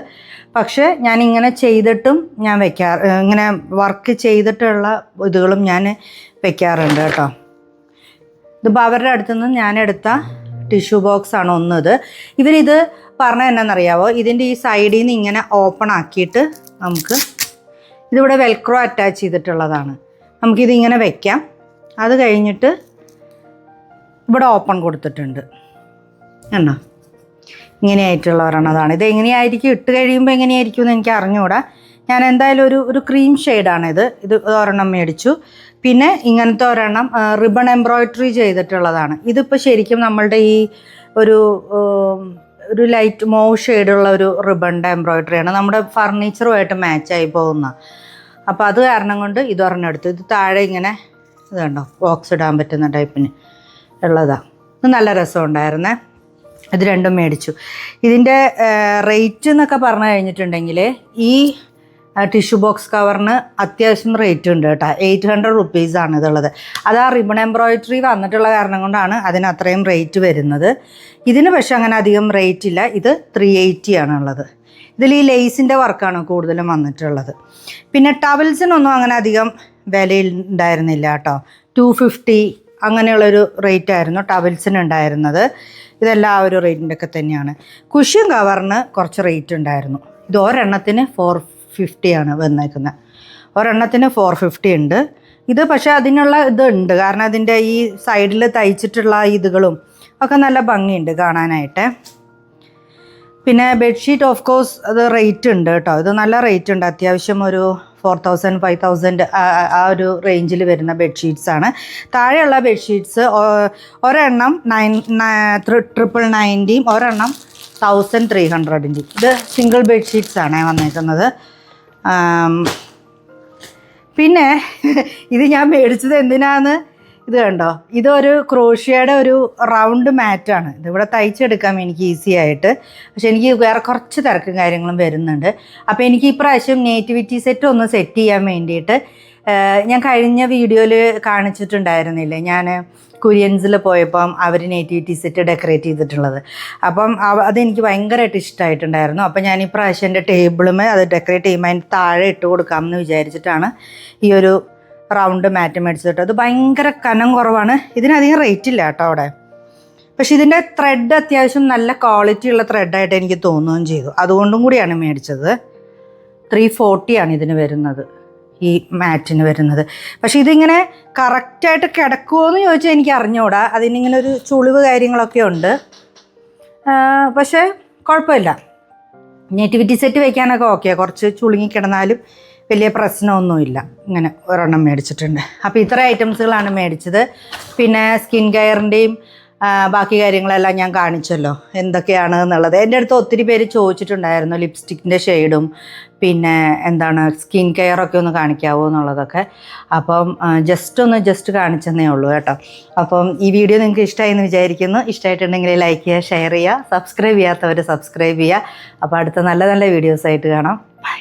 പക്ഷേ ഞാൻ ഇങ്ങനെ ചെയ്തിട്ടും ഞാൻ വെക്കാറ് ഇങ്ങനെ വർക്ക് ചെയ്തിട്ടുള്ള ഇതുകളും ഞാൻ വെക്കാറുണ്ട് കേട്ടോ. ഇതിപ്പോൾ അവരുടെ അടുത്തുനിന്ന് ഞാൻ എടുത്ത ടിഷ്യൂ ബോക്സ് ആണ് ഒന്നത്. ഇവരിത് പറഞ്ഞ എന്നാണെന്നറിയാവോ ഇതിന്റെ ഈ സൈഡിൽ നിന്ന് ഇങ്ങനെ ഓപ്പൺ ആക്കിയിട്ട് നമുക്ക് ഇതിവിടെ വെൽക്രോ അറ്റാച്ച് ചെയ്തിട്ടുള്ളതാണ്. നമുക്കിതിങ്ങനെ വെക്കാം. അത് കഴിഞ്ഞിട്ട് ഇവിടെ ഓപ്പൺ കൊടുത്തിട്ടുണ്ട്. എന്നാ ഇങ്ങനെയായിട്ടുള്ള ഒരെണ്ണതാണ് ഇത് എങ്ങനെയായിരിക്കും? ഇട്ട് കഴിയുമ്പോൾ എങ്ങനെയായിരിക്കും എന്ന് എനിക്ക് അറിഞ്ഞുകൂടാ ഞാൻ എന്തായാലും ഒരു ഒരു ക്രീം ഷെയ്ഡാണിത് ഇത്. ഒരെണ്ണം മേടിച്ചു. പിന്നെ ഇങ്ങനത്തെ ഒരെണ്ണം റിബൺ എംബ്രോയിഡറി ചെയ്തിട്ടുള്ളതാണ്. ഇതിപ്പോൾ ശരിക്കും നമ്മളുടെ ഈ ഒരു ഒരു ലൈറ്റ് മോവ് ഷെയ്ഡുള്ള ഒരു റിബണിന്റെ എംബ്രോയിഡറിയാണ് നമ്മുടെ ഫർണിച്ചറുമായിട്ട് മാച്ചായി പോകുന്ന. അപ്പോൾ അത് കാരണം കൊണ്ട് ഇതൊരെണ്ണം എടുത്തു. ഇത് താഴെ ഇങ്ങനെ ഇത് കണ്ടോ? ബോക്സ് ഇടാൻ പറ്റുന്ന ടൈപ്പിന് ഉള്ളതാണ് ഇത് നല്ല രസമുണ്ടായിരുന്നേ. ഇത് രണ്ടും മേടിച്ചു. ഇതിന്റെ റേറ്റ് എന്നൊക്കെ പറഞ്ഞു കഴിഞ്ഞിട്ടുണ്ടെങ്കിൽ ഈ ടിഷ്യൂ ബോക്സ് കവറിന് അത്യാവശ്യം റേറ്റ് ഉണ്ട് കേട്ടോ. എയ്റ്റ് ഹൺഡ്രഡ് റുപ്പീസാണ് ഇതുള്ളത്. അത് ആ റിബൺ എംബ്രോയിഡറി വന്നിട്ടുള്ള കാരണം കൊണ്ടാണ് അതിന് അത്രയും റേറ്റ് വരുന്നത്. ഇതിന് പക്ഷേ അങ്ങനെ അധികം റേറ്റ് ഇല്ല. ഇത് ത്രീ എയ്റ്റി ആണ് ഉള്ളത്. ഇതിൽ ഈ ലേസിന്റെ വർക്കാണ് കൂടുതലും വന്നിട്ടുള്ളത്. പിന്നെ ടവൽസിനൊന്നും അങ്ങനെ അധികം വില ഉണ്ടായിരുന്നില്ല കേട്ടോ. ടു ഫിഫ്റ്റി അങ്ങനെയുള്ളൊരു റേറ്റ് ആയിരുന്നു ടവൽസിന് ഉണ്ടായിരുന്നത്. ഇതെല്ലാം ആ ഒരു റേറ്റിന്റെ ഒക്കെ തന്നെയാണ്. കുഷ്യൻ കവറിന് കുറച്ച് റേറ്റ് ഉണ്ടായിരുന്നു. ഇത് ഒരെണ്ണത്തിന് ഫോർ ഫിഫ്റ്റിയാണ് വന്നേക്കുന്നത് ഒരെണ്ണത്തിന് ഫോർ ഫിഫ്റ്റി ഉണ്ട്. ഇത് പക്ഷേ അതിനുള്ള ഇതുണ്ട്. കാരണം അതിന്റെ ഈ സൈഡിൽ തയ്ച്ചിട്ടുള്ള ഇതുകളും ഒക്കെ നല്ല ഭംഗിയുണ്ട് കാണാനായിട്ട്. പിന്നെ ബെഡ്ഷീറ്റ് ഓഫ് കോഴ്സ് അത് റേറ്റ് ഉണ്ട് കേട്ടോ. ഇത് നല്ല റേറ്റ് ഉണ്ട്. അത്യാവശ്യം ഒരു ഫോർ തൗസൻഡ് ഫൈവ് തൗസൻഡ് ആ ഒരു റേഞ്ചിൽ വരുന്ന ബെഡ്ഷീറ്റ്സ് ആണ്. താഴെയുള്ള ബെഡ്ഷീറ്റ്സ് ഒരെണ്ണം നയൻ ട്രിപ്പിൾ നയന്റിയും ഒരെണ്ണം തൗസൻഡ് ത്രീ ഹൺഡ്രഡിന്റെയും ഇത് സിംഗിൾ ബെഡ്ഷീറ്റ്സ് ആണ് വന്നേക്കുന്നത്. പിന്നെ ഇത് ഞാൻ മേടിച്ചത് എന്തിനാന്ന്? ഇത് കണ്ടോ? ഇതൊരു ക്രോഷ്യയുടെ ഒരു റൗണ്ട് മാറ്റാണ് ഇതിവിടെ തയ്ച്ചെടുക്കാം എനിക്ക് ഈസി ആയിട്ട്. പക്ഷെ എനിക്ക് വേറെ കുറച്ച് തിരക്കും കാര്യങ്ങളും വരുന്നുണ്ട്. അപ്പോൾ എനിക്ക് ഈ പ്രാവശ്യം നേറ്റിവിറ്റി സെറ്റ് ഒന്ന് സെറ്റ് ചെയ്യാൻ വേണ്ടിയിട്ട് ഞാൻ കഴിഞ്ഞ വീഡിയോയിൽ കാണിച്ചിട്ടുണ്ടായിരുന്നില്ലേ? ഞാൻ കുര്യൻസിൽ പോയപ്പം അവർ നേറ്റിവിറ്റി സെറ്റ് ഡെക്കറേറ്റ് ചെയ്തിട്ടുള്ളത്. അപ്പം അതെനിക്ക് ഭയങ്കരമായിട്ട് ഇഷ്ടമായിട്ടുണ്ടായിരുന്നു അപ്പം ഞാൻ ഈ പ്രാവശ്യം എന്റെ ടേബിളുമേ അത് ഡെക്കറേറ്റ് ചെയ്യുമ്പോൾ അതിന്റെ താഴെ ഇട്ട് കൊടുക്കാമെന്ന് വിചാരിച്ചിട്ടാണ് ഈ ഒരു റൗണ്ട് മാറ്റ് മേടിച്ചിട്ട്. അത് ഭയങ്കര കനം കുറവാണ്. ഇതിനധികം റേറ്റ് ഇല്ല കേട്ടോ അവിടെ. പക്ഷെ ഇതിന്റെ ത്രെഡ് അത്യാവശ്യം നല്ല ക്വാളിറ്റി ഉള്ള ത്രെഡായിട്ട് എനിക്ക് തോന്നുകയും ചെയ്തു. അതുകൊണ്ടും കൂടിയാണ് മേടിച്ചത്. ത്രീ ഫോർട്ടിയാണ് ഇതിന് വരുന്നത്. ഈ മാറ്റിന് വരുന്നത്. പക്ഷെ ഇതിങ്ങനെ കറക്റ്റായിട്ട് കിടക്കുമോ എന്ന് ചോദിച്ചാൽ എനിക്ക് അറിഞ്ഞൂടാ. അതിനിങ്ങനെ ഒരു ചുളിവ് കാര്യങ്ങളൊക്കെ ഉണ്ട്. പക്ഷെ കുഴപ്പമില്ല. നേറ്റിവിറ്റി സെറ്റ് വയ്ക്കാനൊക്കെ ഓക്കെ കുറച്ച് ചുളുങ്ങി കിടന്നാലും വലിയ പ്രശ്നമൊന്നുമില്ല. ഇങ്ങനെ ഒരെണ്ണം മേടിച്ചിട്ടുണ്ട്. അപ്പോൾ ഇത്ര ഐറ്റംസുകളാണ് മേടിച്ചത്. പിന്നെ സ്കിൻ കെയറിന്റെയും ബാക്കി കാര്യങ്ങളെല്ലാം ഞാൻ കാണിച്ചല്ലോ. എന്തൊക്കെയാണ് എന്നുള്ളത്. എന്റെ അടുത്ത് ഒത്തിരി പേര് ചോദിച്ചിട്ടുണ്ടായിരുന്നു ലിപ്സ്റ്റിക്കിന്റെ ഷെയ്ഡും പിന്നെ എന്താണ് സ്കിൻ കെയറൊക്കെ ഒന്ന് കാണിക്കാവോ എന്നുള്ളതൊക്കെ. അപ്പം ജസ്റ്റ് ഒന്ന് ജസ്റ്റ് കാണിച്ചെന്നേ ഉള്ളൂ കേട്ടോ. അപ്പം ഈ വീഡിയോ നിങ്ങൾക്ക് ഇഷ്ടമായി എന്ന് വിചാരിക്കുന്നു. ഇഷ്ടമായിട്ടുണ്ടെങ്കിൽ ലൈക്ക് ചെയ്യുക ഷെയർ ചെയ്യുക സബ്സ്ക്രൈബ് ചെയ്യാത്തവർ സബ്സ്ക്രൈബ് ചെയ്യുക. അപ്പോൾ അടുത്ത നല്ല നല്ല വീഡിയോസായിട്ട് കാണാം. ബൈ